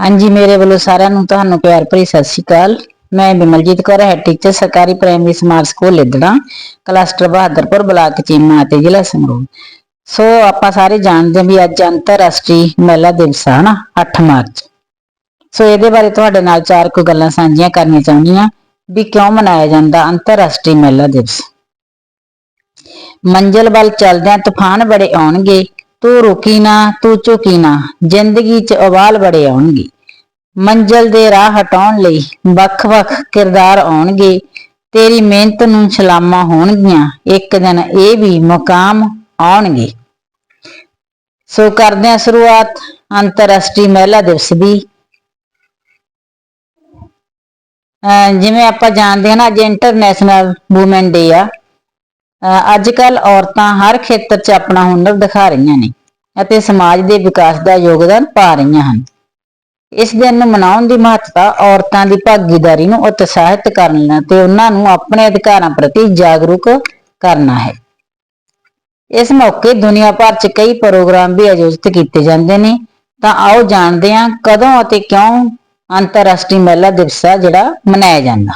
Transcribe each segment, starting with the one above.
ਹਾਂਜੀ, ਮੇਰੇ ਵੱਲੋਂ ਸਾਰਿਆਂ ਨੂੰ ਤੁਹਾਨੂੰ ਪਿਆਰ ਭਰੀ ਸਤਿ ਸ਼੍ਰੀ ਅਕਾਲ। ਮੈਂ ਬਿਮਲਜੀਤ ਕੌਰ ਹੈ ਟੀਚਰ ਸਰਕਾਰੀ primary smart school Liddra, cluster Bahadurpur, block Cheema ਅਤੇ ਜ਼ਿਲ੍ਹਾ ਸੰਗਰੂਰ। ਸੋ, ਆਪਾਂ ਸਾਰੇ ਜਾਣਦੇ ਹਾਂ ਵੀ ਅੱਜ ਅੰਤਰਰਾਸ਼ਟਰੀ ਮਹਿਲਾ ਦਿਵਸ ਹੈ ਨਾ 8 ਮਾਰਚ। ਸੋ, ਇਹਦੇ ਬਾਰੇ ਤੁਹਾਡੇ ਨਾਲ ਚਾਰ ਕੁ ਗੱਲਾਂ ਸਾਂਝੀਆਂ ਕਰਨੀਆਂ ਚਾਹੁੰਦੀ ਹਾਂ ਵੀ ਕਿਉਂ ਮਨਾਇਆ ਜਾਂਦਾ ਅੰਤਰਰਾਸ਼ਟਰੀ ਮਹਿਲਾ ਦਿਵਸ। ਮੰਜ਼ਲ ਵੱਲ ਚੱਲਦਿਆਂ ਤੂਫਾਨ ਬੜੇ ਆਉਣਗੇ ਤੂੰ ਰੁਕੀ ਨਾ, ਤੂੰ ਝੁਕੀ ਨਾ, ਜ਼ਿੰਦਗੀ 'ਚ ਉਬਾਲ ਬੜੇ ਆਉਣਗੇ। ਮੰਜ਼ਲ ਦੇ ਰਾਹ ਹਟਾਉਣ ਲਈ ਵੱਖ-ਵੱਖ ਕਿਰਦਾਰ ਆਉਣਗੇ। ਤੇਰੀ ਮਿਹਨਤ ਨੂੰ ਸਲਾਮਾਂ ਹੋਣਗੀਆਂ। ਇੱਕ ਦਿਨ ਇਹ ਵੀ ਮੁਕਾਮ ਆਉਣਗੇ। ਸੋ ਕਰਦੇ ਹਾਂ ਸ਼ੁਰੂਆਤ ਅੰਤਰਰਾਸ਼ਟਰੀ ਮਹਿਲਾ ਦਿਵਸ ਦੀ। ਅਹ ਜਿਵੇਂ ਆਪਾਂ ਜਾਣਦੇ ਹਾਂ ਨਾ, ਅੱਜ ਇੰਟਰਨੈਸ਼ਨਲ ਔਮਨ ਡੇ ਆ। ਅੱਜ ਕੱਲ ਔਰਤਾਂ ਹਰ ਖੇਤਰ 'ਚ ਆਪਣਾ ਹੁਨਰ ਦਿਖਾ ਰਹੀਆਂ ਨੇ ਅਤੇ ਸਮਾਜ ਦੇ ਵਿਕਾਸ ਦਾ ਯੋਗਦਾਨ ਪਾ ਰਹੀਆਂ ਹਨ। ਇਸ ਦਿਨ ਨੂੰ ਮਨਾਉਣ ਦੀ ਮਹੱਤਤਾ ਔਰਤਾਂ ਦੀ ਭਾਗੀਦਾਰੀ ਨੂੰ ਉਤਸ਼ਾਹਿਤ ਕਰਨ ਤੇ ਉਹਨਾਂ ਨੂੰ ਆਪਣੇ ਅਧਿਕਾਰਾਂ ਪ੍ਰਤੀ ਜਾਗਰੂਕ ਕਰਨਾ ਹੈ। ਇਸ ਮੌਕੇ ਦੁਨੀਆ ਭਰ 'ਚ ਕਈ ਪ੍ਰੋਗਰਾਮ ਵੀ ਆਯੋਜਿਤ ਕੀਤੇ ਜਾਂਦੇ ਨੇ। ਤਾਂ ਆਓ ਜਾਣਦੇ ਹਾਂ ਕਦੋਂ ਅਤੇ ਕਿਉਂ ਅੰਤਰਰਾਸ਼ਟਰੀ ਮਹਿਲਾ ਦਿਵਸ ਆ ਜਿਹੜਾ ਮਨਾਇਆ ਜਾਂਦਾ।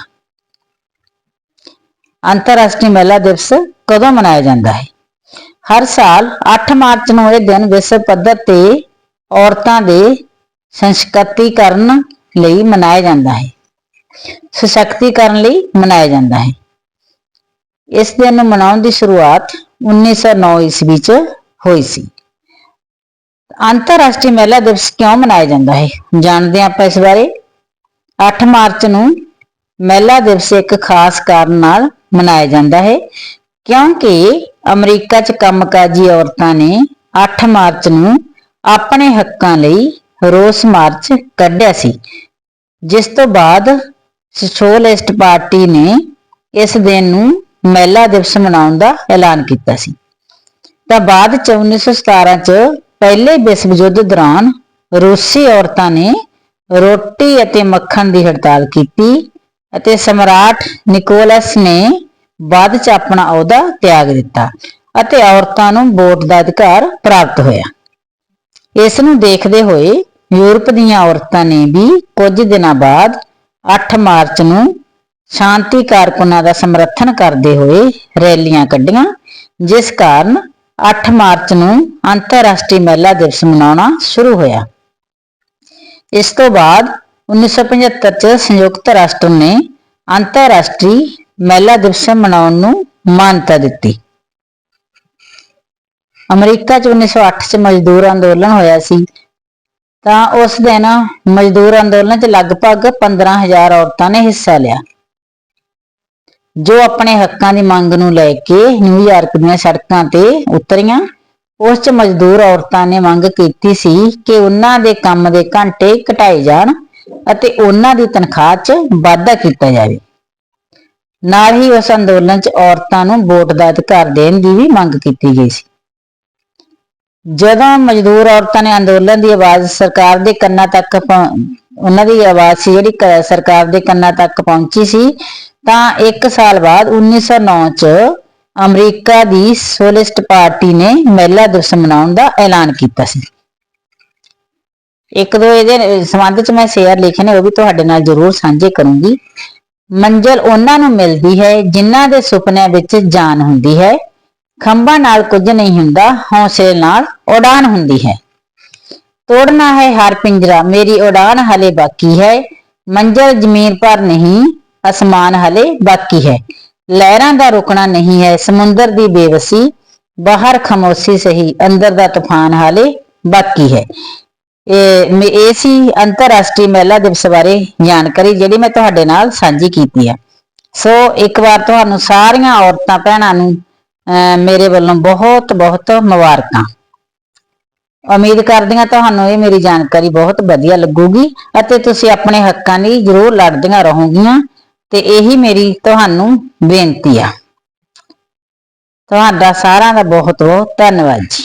ਅੰਤਰਰਾਸ਼ਟਰੀ ਮਹਿਲਾ ਦਿਵਸ ਕਦੋਂ ਮਨਾਇਆ ਜਾਂਦਾ ਹੈ? ਹਰ ਸਾਲ 8 ਮਾਰਚ ਨੂੰ ਇਹ ਦਿਨ ਵਿਸ਼ਵ ਪੱਧਰ ਤੇ ਔਰਤਾਂ ਦੇ ਸੰਸਕ੍ਰਿਤੀਕਰਨ ਲਈ ਮਨਾਇਆ ਜਾਂਦਾ ਹੈ। ਸਸ਼ਕਤੀਕਰਨ ਲਈ ਮਨਾਇਆ ਜਾਂਦਾ ਹੈ। ਇਸ ਦਿਨ ਨੂੰ ਮਨਾਉਣ ਦੀ ਸ਼ੁਰੂਆਤ 1909 ਈਸਵੀ ਚ ਹੋਈ ਸੀ। ਅੰਤਰਰਾਸ਼ਟਰੀ ਮਹਿਲਾ ਦਿਵਸ ਕਿਉਂ ਮਨਾਇਆ ਜਾਂਦਾ ਹੈ? ਜਾਣਦੇ ਹਾਂ ਆਪਾਂ ਇਸ ਬਾਰੇ। 8 ਮਾਰਚ ਨੂੰ ਮਹਿਲਾ ਦਿਵਸ ਇੱਕ ਖਾਸ ਕਾਰਨ ਨਾਲ ਮਨਾਇਆ ਜਾਂਦਾ ਹੈ, ਕਿਉਂਕਿ ਅਮਰੀਕਾ 'ਚ ਕੰਮਕਾਜੀ ਔਰਤਾਂ ਨੇ 8 ਮਾਰਚ ਨੂੰ ਆਪਣੇ ਹੱਕਾਂ ਲਈ ਰੋਸ ਮਾਰਚ ਕੱਢਿਆ ਸੀ, ਜਿਸ ਤੋਂ ਬਾਅਦ ਸੋਸ਼ਲਿਸਟ ਪਾਰਟੀ ਨੇ ਇਸ ਦਿਨ ਨੂੰ ਮਹਿਲਾ ਦਿਵਸ ਮਨਾਉਣ ਦਾ ਐਲਾਨ ਕੀਤਾ ਸੀ। ਤਾਂ ਬਾਅਦ ਚ 1917 ਚ ਪਹਿਲੇ ਵਿਸ਼ਵ ਯੁੱਧ ਦੌਰਾਨ ਰੂਸੀ ਔਰਤਾਂ ਨੇ ਰੋਟੀ ਅਤੇ ਮੱਖਣ ਦੀ ਹੜਤਾਲ ਕੀਤੀ ਅਤੇ ਸਮਰਾਟ ਨਿਕੋਲਸ ਨੇ ਬਾਅਦ ਚ ਆਪਣਾ ਅਹੁਦਾ ਤਿਆਗ ਦਿੱਤਾ ਅਤੇ ਔਰਤਾਂ ਨੂੰ ਵੋਟ ਦਾ ਅਧਿਕਾਰ ਪ੍ਰਾਪਤ ਹੋਇਆ। ਇਸ ਨੂੰ ਦੇਖਦੇ ਹੋਏ ਯੂਰਪ ਦੀਆਂ ਔਰਤਾਂ ਨੇ ਵੀ ਕੁਝ ਦਿਨਾਂ ਬਾਅਦ 8 ਮਾਰਚ ਨੂੰ ਸ਼ਾਂਤੀ ਕਾਰਕੁਨਾਂ ਦਾ ਸਮਰਥਨ ਕਰਦੇ ਹੋਏ ਰੈਲੀਆਂ ਕੱਢੀਆਂ, ਜਿਸ ਕਾਰਨ 8 ਮਾਰਚ ਨੂੰ ਅੰਤਰਰਾਸ਼ਟਰੀ ਮਹਿਲਾ ਦਿਵਸ ਮਨਾਉਣਾ ਸ਼ੁਰੂ ਹੋਇਆ। ਇਸ ਤੋਂ ਬਾਅਦ 1975 ਚ ਸੰਯੁਕਤ ਰਾਸ਼ਟਰ ਨੇ ਅੰਤਰਰਾਸ਼ਟਰੀ ਮਹਿਲਾ ਦਿਵਸ ਮਨਾਉਣ ਨੂੰ ਮਾਨਤਾ ਦਿੱਤੀ। ਅਮਰੀਕਾ ਚ 1908 ਚ ਮਜ਼ਦੂਰ ਅੰਦੋਲਨ ਹੋਇਆ ਸੀ। ਤਾਂ ਉਸ ਦਿਨ ਮਜ਼ਦੂਰ ਅੰਦੋਲਨ ਚ ਲਗਭਗ 15000 ਔਰਤਾਂ ਨੇ ਹਿੱਸਾ ਲਿਆ। ਜੋ ਆਪਣੇ ਹੱਕਾਂ ਦੀ ਮੰਗ ਨੂੰ ਲੈ ਕੇ ਨਿਊਯਾਰਕ ਦੀਆਂ ਸੜਕਾਂ ਤੇ ਉਤਰੀਆਂ, ਉਸ ਚ ਮਜ਼ਦੂਰ ਔਰਤਾਂ ਨੇ ਮੰਗ ਕੀਤੀ ਸੀ ਕਿ ਉਹਨਾਂ ਦੇ ਕੰਮ ਦੇ ਘੰਟੇ ਘਟਾਏ ਜਾਣ ਅਤੇ ਉਹਨਾਂ ਦੀ ਤਨਖਾਹ 'ਚ ਵਾਧਾ ਕੀਤਾ ਜਾਵੇ। ਨਾਲ ਹੀ ਉਸ ਅੰਦੋਲਨ 'ਚ ਔਰਤਾਂ ਨੂੰ ਵੋਟ ਦਾ ਅਧਿਕਾਰ ਦੇਣ ਦੀ ਵੀ ਮੰਗ ਕੀਤੀ ਗਈ ਸੀ। ਜਦੋਂ ਮਜ਼ਦੂਰ ਔਰਤਾਂ ਨੇ ਅੰਦੋਲਨ ਦੀ ਆਵਾਜ਼ ਸਰਕਾਰ ਦੇ ਕੰਨਾਂ ਤੱਕ ਉਹਨਾਂ ਦੀ ਆਵਾਜ਼ ਸੀ ਜਿਹੜੀ ਸਰਕਾਰ ਦੇ ਕੰਨਾਂ ਤੱਕ ਪਹੁੰਚੀ ਸੀ, ਤਾਂ 1 ਸਾਲ ਬਾਅਦ 1909 ਚ ਅਮਰੀਕਾ ਦੀ ਸੋਲਿਸਟ ਪਾਰਟੀ ਨੇ ਮਹਿਲਾ ਦਿਵਸ ਮਨਾਉਣ ਦਾ ਐਲਾਨ ਕੀਤਾ ਸੀ। ਇੱਕ ਦੋ ਇਹਦੇ, ਸੰਬੰਧ ਚ ਮੈਂ ਸ਼ੇਅਰ ਲਿਖੇ ਨੇ, ਉਹ ਵੀ ਤੁਹਾਡੇ ਨਾਲ ਜ਼ਰੂਰ ਸਾਂਝੇ ਕਰੂੰਗੀ। ਮੰਜ਼ਲ ਉਹਨਾਂ ਨੂੰ ਮਿਲਦੀ ਹੈ ਜਿਨ੍ਹਾਂ ਦੇ ਸੁਪਨਿਆਂ ਵਿੱਚ ਜਾਨ ਹੁੰਦੀ ਹੈ। ਖੰਭਾਂ ਨਾਲ ਕੁਝ ਨਹੀਂ ਹੁੰਦਾ, ਹੌਸਲੇ ਨਾਲ ਉਡਾਨ ਹੁੰਦੀ ਹੈ। ਤੋੜਨਾ ਹੈ ਹਰ ਪਿੰਜਰਾ, ਮੇਰੀ ਉਡਾਨ ਹਲੇ ਬਾਕੀ ਹੈ। ਮੰਜ਼ਲ ਜ਼ਮੀਨ ਪਰ ਨਹੀਂ, ਅਸਮਾਨ ਹਲੇ ਬਾਕੀ ਹੈ। ਲਹਿਰਾਂ ਦਾ ਰੁਕਣਾ ਨਹੀਂ ਹੈ, ਸਮੁੰਦਰ ਦੀ ਬੇਵਸੀ, ਬਾਹਰ ਖਮੋਸ਼ੀ ਸਹੀ, ਅੰਦਰ ਦਾ ਤੂਫਾਨ ਹਾਲੇ ਬਾਕੀ ਹੈ। ਇਹ ਸੀ ਅੰਤਰਰਾਸ਼ਟਰੀ ਮਹਿਲਾ ਦਿਵਸ ਬਾਰੇ ਜਾਣਕਾਰੀ ਜਿਹੜੀ ਮੈਂ ਤੁਹਾਡੇ ਨਾਲ ਸਾਂਝੀ ਕੀਤੀ ਹੈ ਸੋ ਇੱਕ ਵਾਰ ਤੁਹਾਨੂੰ ਸਾਰੀਆਂ ਔਰਤਾਂ ਭੈਣਾਂ ਨੂੰ ਮੇਰੇ ਵੱਲੋਂ ਬਹੁਤ ਬਹੁਤ ਮੁਬਾਰਕਾਂ। ਉਮੀਦ ਕਰਦੀ ਹਾਂ ਤੁਹਾਨੂੰ ਇਹ ਮੇਰੀ ਜਾਣਕਾਰੀ ਬਹੁਤ ਵਧੀਆ ਲੱਗੂਗੀ ਅਤੇ ਤੁਸੀਂ ਆਪਣੇ ਹੱਕਾਂ ਲਈ ਜ਼ਰੂਰ ਲੜਦੀਆਂ ਰਹੋਗੀਆਂ ਤੇ ਇਹੀ ਮੇਰੀ ਤੁਹਾਨੂੰ ਬੇਨਤੀ ਆ। ਤੁਹਾਡਾ ਸਾਰਿਆਂ ਦਾ ਬਹੁਤ ਬਹੁਤ ਧੰਨਵਾਦ ਜੀ।